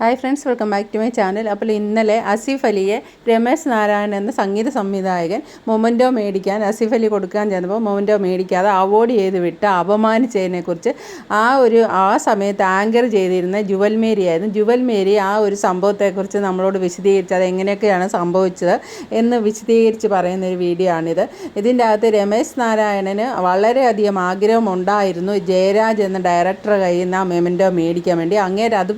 Hi friends welcome back to my channel അപ്പോൾ ഇന്നലെ as if അലിയെ രമേശ് നാരായണൻ എന്ന സംഗീത സംവിധായകൻ മൊമന്റോ മേടിക്കാൻ അസീഫ് അലി കൊടുക്കാൻ ചെന്നപ്പോൾ മൊമന്റോ മേടിക്കാതെ അവോയ്ഡ് ചെയ്ത് വിട്ട് അപമാനിച്ചതിനെക്കുറിച്ച് ആ ഒരു ആ സമയത്ത് ആങ്കർ ചെയ്തിരുന്ന ജുവൽ മേരി ആയിരുന്നു. ജുവൽ മേരി ആ ഒരു സംഭവത്തെക്കുറിച്ച് നമ്മളോട് വിശദീകരിച്ച് അത് എങ്ങനെയൊക്കെയാണ് സംഭവിച്ചത് എന്ന് വിശദീകരിച്ച് പറയുന്ന ഒരു വീഡിയോ ആണിത്. ഇതിന്റെ അകത്ത് രമേശ് നാരായണന് വളരെയധികം ആഗ്രഹമുണ്ടായിരുന്നു ജയരാജ് എന്ന ഡയറക്ടറെ കയ്യിൽ നിന്ന് ആ മൊമന്റോ മേടിക്കാൻ വേണ്ടി. അങ്ങേരത് അത്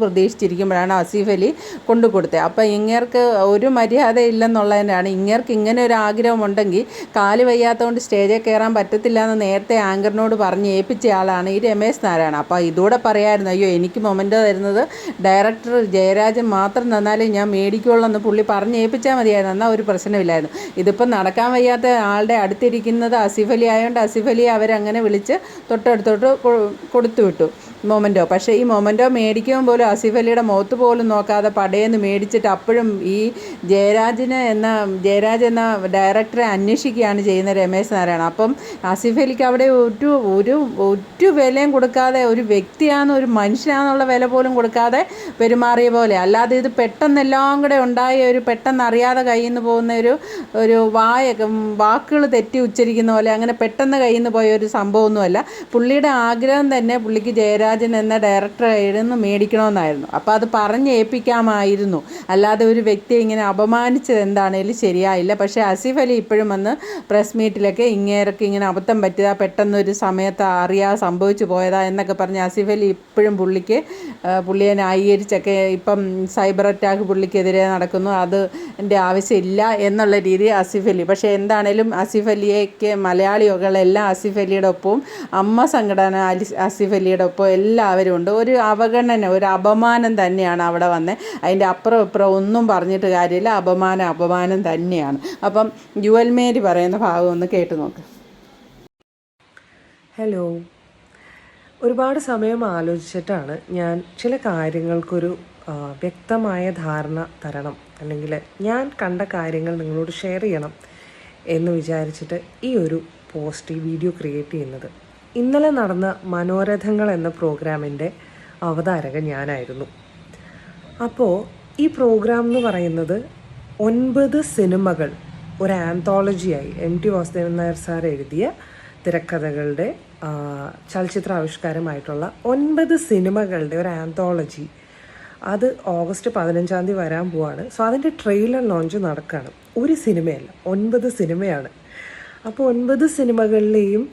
പ്രതീക്ഷിച്ചിരിക്കുമ്പോഴാണ് ആസിഫ് അലി കൊണ്ടു കൊടുത്തത് അപ്പോൾ ഇങ്ങേർക്ക് ഒരു മര്യാദ ഇല്ലെന്നുള്ളതിനാണ് ഇങ്ങേർക്ക് ഇങ്ങനെ ഒരു ആഗ്രഹം ഉണ്ടെങ്കിൽ കാൽ വയ്യാത്തതുകൊണ്ട് സ്റ്റേജിൽ കയറാൻ പറ്റത്തില്ല എന്ന് നേരത്തെ ആങ്കറിനോട് പറഞ്ഞ് ഏൽപ്പിച്ച ആളാണ് ഈ രമേശ് നാരായണ അപ്പോൾ ഇതൂടെ പറയായിരുന്നു അയ്യോ എനിക്ക് മൊമെന്റോ തരുന്നത് ഡയറക്ടർ ജയരാജൻ മാത്രം തന്നാലേ ഞാൻ മേടിക്കുള്ളൂ എന്ന് പുള്ളി പറഞ്ഞ് ഏൽപ്പിച്ചാൽ മതിയായിരുന്നു. എന്നാൽ ഒരു പ്രശ്നമില്ലായിരുന്നു. ഇതിപ്പോൾ നടക്കാൻ വയ്യാത്ത ആളുടെ അടുത്തിരിക്കുന്നത് അസിഫലി ആയതുകൊണ്ട് അസിഫലി അവരങ്ങനെ വിളിച്ച് തൊട്ടടുത്തോട്ട് കൊടുത്തു വിട്ടു മൊമെന്റോ പക്ഷേ ഈ മൊമെന്റോ മേടിക്കുമ്പോൾ പോലും ആസിഫ് അലിയുടെ മുഖത്ത് പോലും നോക്കാതെ പടയെന്ന് മേടിച്ചിട്ട് അപ്പോഴും ഈ ജയരാജിനെ എന്ന ജയരാജ് എന്ന ഡയറക്ടറെ അന്വേഷിക്കുകയാണ് ചെയ്യുന്ന രമേശ് നാരായണ അപ്പം ആസിഫ് അലിക്ക് അവിടെ ഒരു ഒരു ഒരു വിലയും കൊടുക്കാതെ ഒരു വ്യക്തിയാണെന്ന് ഒരു മനുഷ്യനാണെന്നുള്ള വില പോലും കൊടുക്കാതെ പെരുമാറിയ പോലെ. അല്ലാതെ ഇത് പെട്ടെന്ന് എല്ലാം കൂടെ ഉണ്ടായ ഒരു പെട്ടെന്ന് അറിയാതെ കയ്യിൽ നിന്ന് പോകുന്ന ഒരു ഒരു വായ വാക്കുകൾ തെറ്റി ഉച്ചരിക്കുന്ന പോലെ അങ്ങനെ പെട്ടെന്ന് കയ്യിൽ നിന്ന് പോയ ഒരു സംഭവമൊന്നുമല്ല. പുള്ളിയുടെ ആഗ്രഹം തന്നെ പുള്ളിക്ക് ജയരാജൻ എന്ന ഡയറക്ടറെ എഴുന്ന് മേടിക്കണമെന്നായിരുന്നു. അപ്പോൾ അത് പറഞ്ഞ് ഏൽപ്പിക്കാമായിരുന്നു. അല്ലാതെ ഒരു വ്യക്തിയെ ഇങ്ങനെ അപമാനിച്ചത് എന്താണേലും ശരിയായില്ല. പക്ഷേ ആസിഫ് അലി ഇപ്പോഴും വന്ന് പ്രസ് മീറ്റിലൊക്കെ ഇങ്ങേരൊക്കെ ഇങ്ങനെ അബദ്ധം പറ്റിയതാ പെട്ടെന്ന് ഒരു സമയത്ത് അറിയാ സംഭവിച്ചു പോയതാ എന്നൊക്കെ പറഞ്ഞ് ആസിഫ് അലി ഇപ്പോഴും പുള്ളിക്ക് പുള്ളിയെ ന്യായീകരിച്ചൊക്കെ ഇപ്പം സൈബർ അറ്റാക്ക് പുള്ളിക്കെതിരെ നടക്കുന്നു. അത് എന്റെ ആവശ്യമില്ല എന്നുള്ള രീതി ആസിഫ് അലി. പക്ഷേ എന്താണേലും ആസിഫ് അലിയേക്ക് മലയാളികളെല്ലാം ആസിഫ് അലിയുടെ ഒപ്പവും അമ്മ സംഘടന ആസിഫ് അലിയുടെ ഒപ്പം എല്ലാവരും ഉണ്ട്. ഒരു അവഗണന ഒരു അപമാനം തന്നെയാണ് അവിടെ വന്നത് അതിന്റെ അപ്പുറം ഇപ്പുറം ഒന്നും പറഞ്ഞിട്ട് കാര്യമില്ല. അപമാനം അപമാനം തന്നെയാണ്. അപ്പം ജുവൽമേരി പറയുന്ന ഭാഗം ഒന്ന് കേട്ട് നോക്ക്. ഹലോ. ഒരുപാട് സമയം ആലോചിച്ചിട്ടാണ് ഞാൻ ചില കാര്യങ്ങൾക്കൊരു വ്യക്തമായ ധാരണ തരണം. അല്ലെങ്കിൽ ഞാൻ കണ്ട കാര്യങ്ങൾ നിങ്ങളോട് ഷെയർ ചെയ്യണം എന്ന് വിചാരിച്ചിട്ട് ഈ ഒരു പോസ്റ്റ് ഈ വീഡിയോ ക്രിയേറ്റ് ചെയ്യുന്നത്. ഇന്നലെ നടന്ന മനോരഥങ്ങൾ എന്ന പ്രോഗ്രാമിന്റെ അവതാരകൻ ഞാനായിരുന്നു. അപ്പോൾ ഈ പ്രോഗ്രാം എന്ന് പറയുന്നത് ഒൻപത് സിനിമകൾ ഒരു ആന്തോളജിയായി. M T Vasudevan Nair sir എഴുതിയ തിരക്കഥകളുടെ ചലച്ചിത്ര ആവിഷ്കാരമായിട്ടുള്ള ഒൻപത് സിനിമകളുടെ ഒരു ആന്തോളജി. അത് ഓഗസ്റ്റ് പതിനഞ്ചാം തീയതി വരാൻ പോവാണ്. സോ അതിന്റെ ട്രെയിലർ ലോഞ്ച് നടക്കുകയാണ് ഒരു സിനിമയല്ല ഒൻപത് സിനിമയാണ്. അപ്പോൾ ഒൻപത് സിനിമകളിലെയും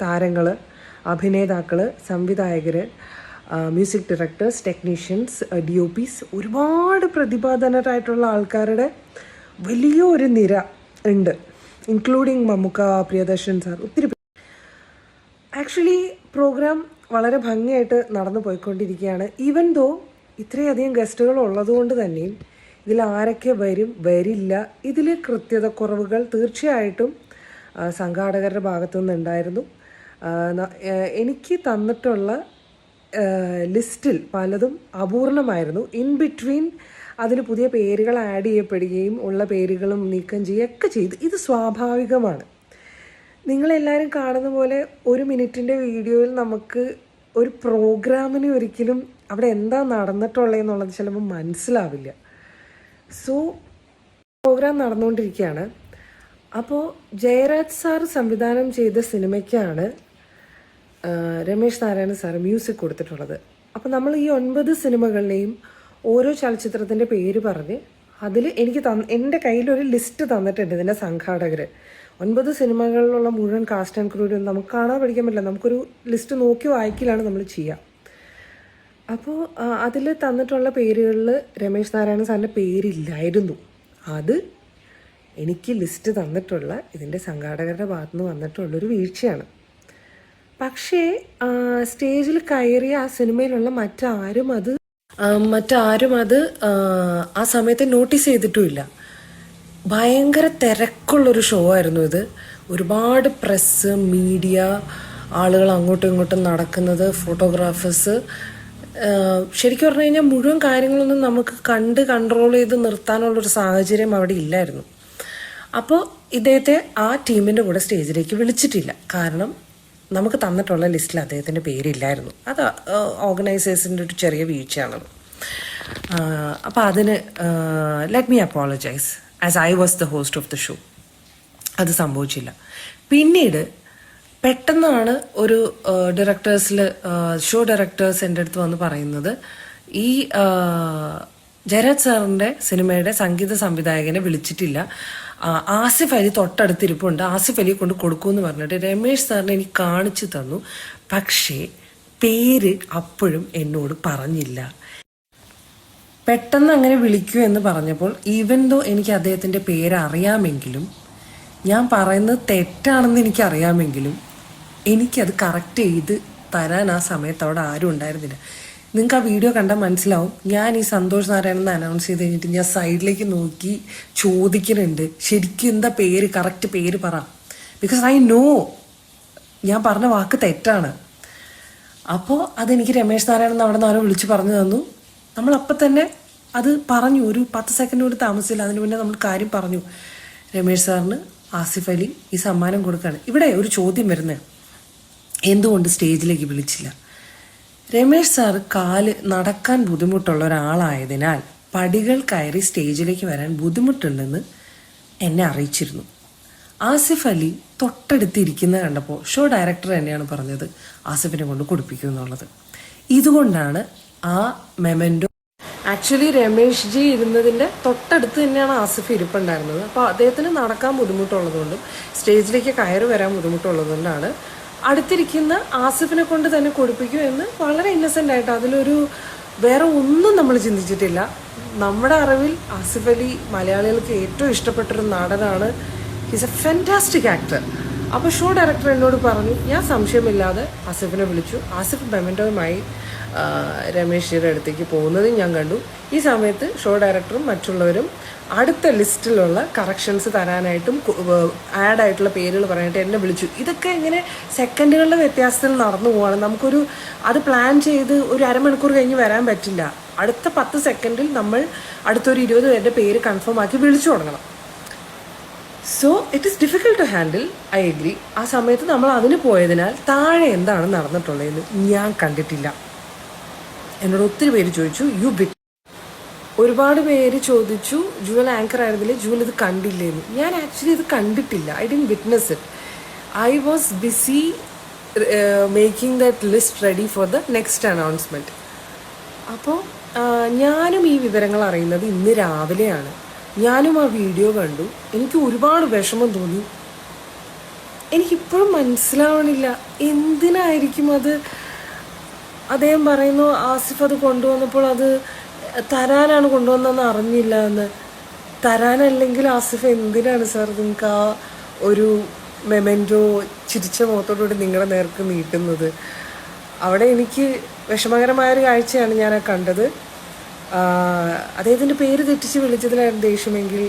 താരങ്ങൾ അഭിനേതാക്കൾ സംവിധായകർ music directors technicians D O Ps ഒരുപാട് പ്രതിഭാധനരായിട്ടുള്ള ആൾക്കാരുടെ വലിയൊരു നിര ഉണ്ട്. ഇൻക്ലൂഡിങ് മമ്മുക്ക പ്രിയദർശൻ സാർ ഒത്തിരി ആക്ച്വലി പ്രോഗ്രാം വളരെ ഭംഗിയായിട്ട് നടന്നു പോയിക്കൊണ്ടിരിക്കുകയാണ്. ഈവൻ ദോ ഇത്രയധികം ഗസ്റ്റുകൾ ഉള്ളതുകൊണ്ട് തന്നെയും ഇതിൽ ആരൊക്കെ വരും വരില്ല ഇതിൽ കൃത്യതക്കുറവുകൾ തീർച്ചയായിട്ടും ആ, സംഘാടകരുടെ ഭാഗത്തു നിന്നുണ്ടായിരുന്നു എനിക്ക് തന്നിട്ടുള്ള ലിസ്റ്റിൽ പലതും അപൂർണമായിരുന്നു. ഇൻ ബിറ്റ്വീൻ അതിൽ പുതിയ പേരുകൾ ആഡ് ചെയ്യപ്പെടുകയും ഉള്ള പേരുകളും നീക്കം ചെയ്യുകയൊക്കെ ചെയ്തു. ഇത് സ്വാഭാവികമാണ്. നിങ്ങളെല്ലാവരും കാണുന്ന പോലെ ഒരു മിനിറ്റിന്റെ വീഡിയോയിൽ നമുക്ക് ഒരു പ്രോഗ്രാമിന് ഒരിക്കലും അവിടെ എന്താ നടന്നിട്ടുള്ളതെന്നുള്ളത് ചിലപ്പോൾ മനസ്സിലാവില്ല. സോ പ്രോഗ്രാം നടന്നുകൊണ്ടിരിക്കുകയാണ്. അപ്പോൾ ജയരാജ് സാർ സംവിധാനം ചെയ്ത സിനിമയ്ക്കാണ് രമേശ് നാരായണ സാർ മ്യൂസിക് കൊടുത്തിട്ടുള്ളത്. അപ്പം നമ്മൾ ഈ ഒൻപത് സിനിമകളിലെയും ഓരോ ചലച്ചിത്രത്തിന്റെ പേര് പറഞ്ഞ് അതിൽ എനിക്ക് തന്ന എന്റെ കയ്യിലൊരു ലിസ്റ്റ് തന്നിട്ടുണ്ട് ഇതിന്റെ സംഘാടകർ ഒൻപത് സിനിമകളിലുള്ള മുഴുവൻ കാസ്റ്റ് ആൻഡ് ക്രൂരും നമുക്ക് കാണാൻ പഠിക്കാൻ പറ്റില്ല. നമുക്കൊരു ലിസ്റ്റ് നോക്കി വായിക്കലാണ് നമ്മൾ ചെയ്യുക അപ്പോൾ അതിൽ തന്നിട്ടുള്ള പേരുകളിൽ രമേശ് നാരായണ സാറിന്റെ പേരില്ലായിരുന്നു. അത് എനിക്ക് ലിസ്റ്റ് തന്നിട്ടുള്ള ഇതിന്റെ സംഘാടകരുടെ ഭാഗത്തുനിന്ന് വന്നിട്ടുള്ളൊരു വീഴ്ചയാണ്. പക്ഷേ സ്റ്റേജിൽ കയറിയ ആ സിനിമയിലുള്ള മറ്റാരും അത് മറ്റാരും അത് ആ, സമയത്ത് നോട്ടീസ് ചെയ്തിട്ടുമില്ല. ഭയങ്കര തിരക്കുള്ളൊരു ഷോ ആയിരുന്നു ഇത്. ഒരുപാട് പ്രസ് മീഡിയ ആളുകൾ അങ്ങോട്ടും ഇങ്ങോട്ടും നടക്കുന്നത് ഫോട്ടോഗ്രാഫേഴ്സ് ശരിക്കും പറഞ്ഞു കഴിഞ്ഞാൽ മുഴുവൻ കാര്യങ്ങളൊന്നും നമുക്ക് കണ്ട് കൺട്രോൾ ചെയ്ത് നിർത്താനുള്ളൊരു സാഹചര്യം അവിടെ ഇല്ലായിരുന്നു. അപ്പോൾ ഇദ്ദേഹത്തെ ആ ടീമിന്റെ കൂടെ സ്റ്റേജിലേക്ക് വിളിച്ചിട്ടില്ല. കാരണം നമുക്ക് തന്നിട്ടുള്ള ലിസ്റ്റിൽ അദ്ദേഹത്തിന്റെ പേരില്ലായിരുന്നു. അത് ഓർഗനൈസേഴ്സിന്റെ ഒരു ചെറിയ വീഴ്ചയാണ്. അപ്പോൾ അതിന് let me apologise as I was the host of the show അത് സംഭവിച്ചില്ല. പിന്നീട് പെട്ടെന്നാണ് ഒരു ഡയറക്ടേഴ്സിൽ ഷോ ഡയറക്ടേഴ്സ് എന്റെ അടുത്ത് വന്ന് പറയുന്നത് ഈ ജരാജ് സാറിന്റെ സിനിമയുടെ സംഗീത സംവിധായകനെ വിളിച്ചിട്ടില്ല. ആസിഫ് അലി തൊട്ടടുത്തിരിപ്പുണ്ട്. ആസിഫ് അലിയെ കൊണ്ട് കൊടുക്കുമെന്ന് പറഞ്ഞിട്ട് രമേശ് സാറിനെ എനിക്ക് കാണിച്ചു തന്നു. പക്ഷേ പേര് അപ്പോഴും എന്നോട് പറഞ്ഞില്ല. പെട്ടെന്ന് അങ്ങനെ വിളിക്കൂ എന്ന് പറഞ്ഞപ്പോൾ ഈവൻ ദോ എനിക്ക് അദ്ദേഹത്തിന്റെ പേര് അറിയാമെങ്കിലും ഞാൻ പറയുന്നത് തെറ്റാണെന്ന് എനിക്കറിയാമെങ്കിലും എനിക്കത് കറക്റ്റ് ചെയ്ത് തരാൻ ആ സമയത്ത് അവിടെ ആരും ഉണ്ടായിരുന്നില്ല. നിങ്ങൾക്ക് ആ വീഡിയോ കണ്ടാൽ മനസ്സിലാവും. ഞാൻ ഈ സന്തോഷ് നാരായണൻ എന്ന് അനൗൺസ് ചെയ്ത് കഴിഞ്ഞിട്ട് ഞാൻ സൈഡിലേക്ക് നോക്കി ചോദിക്കുന്നുണ്ട് ശരിക്കും എന്താ പേര്? കറക്റ്റ് പേര് പറ. ബിക്കോസ് ഐ നോ ഞാൻ പറഞ്ഞ വാക്ക് തെറ്റാണ്. അപ്പോൾ അതെനിക്ക് രമേശ് നാരായണൻ അവിടെ നിന്ന് ആരോ വിളിച്ച് പറഞ്ഞു തന്നു. നമ്മൾ അപ്പം തന്നെ അത് പറഞ്ഞു. ഒരു പത്ത് സെക്കൻഡ് കൂടി താമസിച്ചില്ല. അതിന് മുന്നേ നമ്മൾ കാര്യം പറഞ്ഞു. രമേശ് സാറിന് ആസിഫ് അലി ഈ സമ്മാനം കൊടുക്കുകയാണ്. ഇവിടെ ഒരു ചോദ്യം വരുന്നത് എന്തുകൊണ്ട് സ്റ്റേജിലേക്ക് വിളിച്ചില്ല? രമേശ് സാർ കാൽ നടക്കാൻ ബുദ്ധിമുട്ടുള്ള ഒരാളായതിനാൽ പടികൾ കയറി സ്റ്റേജിലേക്ക് വരാൻ ബുദ്ധിമുട്ടുണ്ടെന്ന് എന്നെ അറിയിച്ചിരുന്നു. ആസിഫ് അലി തൊട്ടടുത്തിരിക്കുന്നത് കണ്ടപ്പോൾ ഷോ ഡയറക്ടർ തന്നെയാണ് പറഞ്ഞത് ആസിഫിനെ കൊണ്ട് കൊടുപ്പിക്കുമെന്നുള്ളത് ഇതുകൊണ്ടാണ് ആ മെമെന്റോ ആക്ച്വലി രമേഷ് ജി ഇരുന്നതിന്റെ തൊട്ടടുത്ത് തന്നെയാണ് ആസിഫ് ഇരിപ്പുണ്ടായിരുന്നത്. അപ്പോൾ അദ്ദേഹത്തിന് നടക്കാൻ ബുദ്ധിമുട്ടുള്ളതുകൊണ്ടും സ്റ്റേജിലേക്ക് കയറി വരാൻ ബുദ്ധിമുട്ടുള്ളതുകൊണ്ടാണ് അടുത്തിരിക്കുന്ന ആസിഫിനെ കൊണ്ട് തന്നെ കൊടുപ്പിക്കും എന്ന് വളരെ ഇന്നസെന്റ് ആയിട്ട് അതിലൊരു വേറെ ഒന്നും നമ്മൾ ചിന്തിച്ചിട്ടില്ല. നമ്മുടെ അറിവിൽ ആസിഫ് അലി മലയാളികൾക്ക് ഏറ്റവും ഇഷ്ടപ്പെട്ടൊരു നടനാണ്. ഹിസ് എ ഫെന്റാസ്റ്റിക് ആക്ടർ അപ്പോൾ ഷോ ഡയറക്ടർ എന്നോട് പറഞ്ഞു ഞാൻ സംശയമില്ലാതെ ആസിഫിനെ വിളിച്ചു. ആസിഫ് മെമന്റോയുമായി രമേശ് ജിയുടെ അടുത്തേക്ക് പോകുന്നതും ഞാൻ കണ്ടു. ഈ സമയത്ത് ഷോ ഡയറക്ടറും മറ്റുള്ളവരും അടുത്ത ലിസ്റ്റിലുള്ള കറക്ഷൻസ് തരാനായിട്ടും ആഡ് ആയിട്ടുള്ള പേരുകൾ പറയാനായിട്ട് എന്നെ വിളിച്ചു. ഇതൊക്കെ ഇങ്ങനെ സെക്കൻഡുകളുടെ വ്യത്യാസത്തിൽ നടന്നു പോവാണ്. നമുക്കൊരു അത് പ്ലാൻ ചെയ്ത് ഒരു അരമണിക്കൂർ കഴിഞ്ഞ് വരാൻ പറ്റില്ല. അടുത്ത പത്ത് സെക്കൻഡിൽ നമ്മൾ അടുത്തൊരു ഇരുപത് പേരുടെ പേര് കൺഫേം ആക്കി വിളിച്ചു തുടങ്ങണം. So it is difficult to handle I agree ആ സമയത്ത് നമ്മൾ അതിന് പോയതിനാൽ താഴെ എന്താണ് നടന്നിട്ടുള്ളതെന്ന് ഞാൻ കണ്ടിട്ടില്ല. എന്നോട് ഒത്തിരി പേര് ചോദിച്ചു യു ബിറ്റ് ഒരുപാട് പേര് ചോദിച്ചു ജുവൽ ആങ്കർ ആയിരുന്നില്ലേ? ജുവൽ ഇത് കണ്ടില്ലേന്ന്. ഞാൻ ആക്ച്വലി ഇത് കണ്ടിട്ടില്ല. I didn't witness it I was busy making that list ready for the next announcement അപ്പോൾ ഞാനും ഈ വിവരങ്ങൾ അറിയുന്നത് ഇന്ന് രാവിലെയാണ്. ഞാനും ആ വീഡിയോ കണ്ടു. എനിക്ക് ഒരുപാട് വിഷമം തോന്നി. എനിക്കിപ്പോഴും മനസ്സിലാവണില്ല. എന്തിനായിരിക്കും അത്? അദ്ദേഹം പറയുന്നു ആസിഫ് അത് കൊണ്ടുവന്നപ്പോൾ അത് തരാനാണ് കൊണ്ടുവന്നതെന്ന് അറിഞ്ഞില്ല എന്ന്. തരാനല്ലെങ്കിൽ ആസിഫ് എന്തിനാണ് സാർ നിങ്ങൾക്ക് ആ ഒരു മെമെന്റോ ചിരിച്ച മുഖത്തോടുകൂടി നിങ്ങളുടെ നേർക്ക് നീട്ടുന്നത്? അവിടെ എനിക്ക് വിഷമകരമായൊരു കാഴ്ചയാണ് ഞാൻ ആ കണ്ടത്. അദ്ദേഹത്തിന്റെ പേര് തെറ്റിച്ച് വിളിച്ചതിലായിരുന്നു ദേഷ്യമെങ്കിൽ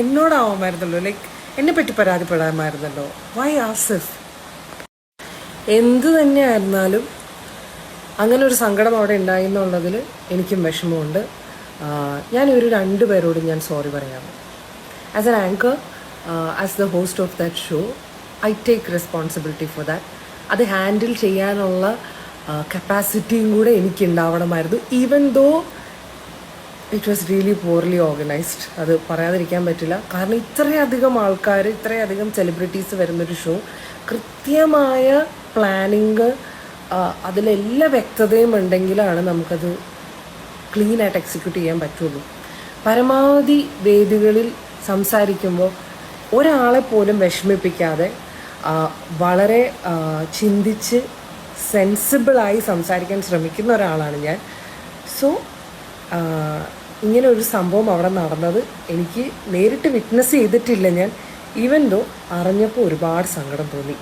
എന്നോടാവുമായിരുന്നല്ലോ ലൈക്ക് എന്നെ പറ്റി പരാതിപ്പെടാമായിരുന്നല്ലോ. വൈ ആസിഫ് എന്ത് തന്നെയായിരുന്നാലും അങ്ങനെ ഒരു സങ്കടം അവിടെ ഉണ്ടായി എന്നുള്ളതിൽ എനിക്കും വിഷമമുണ്ട്. ഞാൻ രണ്ട് പേരോടും ഞാൻ സോറി പറയാം as an anchor as the host of that show I take responsibility for that അത് ഹാൻഡിൽ ചെയ്യാനുള്ള കപ്പാസിറ്റിയും കൂടെ എനിക്കുണ്ടാവണമായിരുന്നു. Even though it was really poorly organised അത് പറയാതിരിക്കാൻ പറ്റില്ല. കാരണം ഇത്രയധികം ആൾക്കാർ ഇത്രയധികം സെലിബ്രിറ്റീസ് വരുന്നൊരു ഷോ കൃത്യമായ പ്ലാനിങ് അതിലെല്ലാ വ്യക്തതയും ഉണ്ടെങ്കിലാണ് നമുക്കത് ക്ലീൻ ആയിട്ട് എക്സിക്യൂട്ട് ചെയ്യാൻ പറ്റുള്ളൂ. പരമാവധി വേദികളിൽ സംസാരിക്കുമ്പോൾ ഒരാളെ പോലും വിഷമിപ്പിക്കാതെ വളരെ ചിന്തിച്ച് സെൻസിബിളായി സംസാരിക്കാൻ ശ്രമിക്കുന്ന ഒരാളാണ് ഞാൻ. സോ ഇങ്ങനെ ഒരു സംഭവം അവിടെ നടന്നത് എനിക്ക് നേരിട്ട് വിറ്റ്നസ് ചെയ്തിട്ടില്ല ഞാൻ ഈവൻ ദോ അറിഞ്ഞപ്പോൾ ഒരുപാട് സങ്കടം തോന്നി.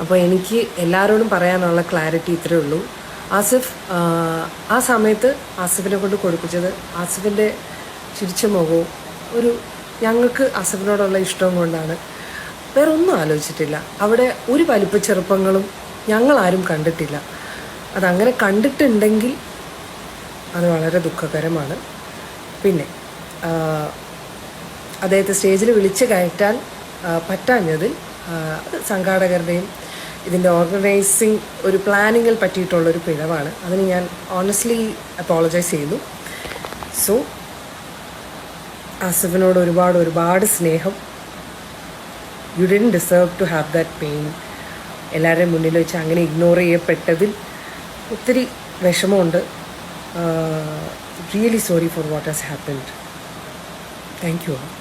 അപ്പോൾ എനിക്ക് എല്ലാവരോടും പറയാനുള്ള ക്ലാരിറ്റി ഇത്രയേ ഉള്ളൂ. ആസിഫ് ആ, സമയത്ത് ആസിഫിനെ കൊണ്ട് കൊടുപ്പിച്ചത് ആസിഫിന്റെ ചിരിച്ച മുഖവും ഒരു ഞങ്ങൾക്ക് ആസിഫിനോടുള്ള ഇഷ്ടവും കൊണ്ടാണ്. വേറെ ഒന്നും ആലോചിച്ചിട്ടില്ല. അവിടെ ഒരു വലിപ്പ ചെറുപ്പങ്ങളും ഞങ്ങളാരും കണ്ടിട്ടില്ല. അതങ്ങനെ കണ്ടിട്ടുണ്ടെങ്കിൽ അത് വളരെ ദുഃഖകരമാണ്. പിന്നെ അദ്ദേഹത്തെ സ്റ്റേജിൽ വിളിച്ച് കയറ്റാൻ പറ്റാഞ്ഞതിൽ സംഘാടകരുടെയും ഇതിന്റെ ഓർഗനൈസിങ് ഒരു പ്ലാനിങ്ങിൽ പറ്റിയിട്ടുള്ളൊരു പിഴവാണ്. അതിന് ഞാൻ ഓണസ്റ്റ്ലി അപ്പോളജൈസ് ചെയ്തു. സോ ആസിഫിനോട് ഒരുപാട് ഒരുപാട് സ്നേഹം. You didn't deserve to have that pain എല്ലാവരുടെയും മുന്നിൽ വെച്ച് അങ്ങനെ ഇഗ്നോർ ചെയ്യപ്പെട്ടതിൽ ഒത്തിരി വിഷമമുണ്ട്. Uh, really sorry for what has happened. Thank you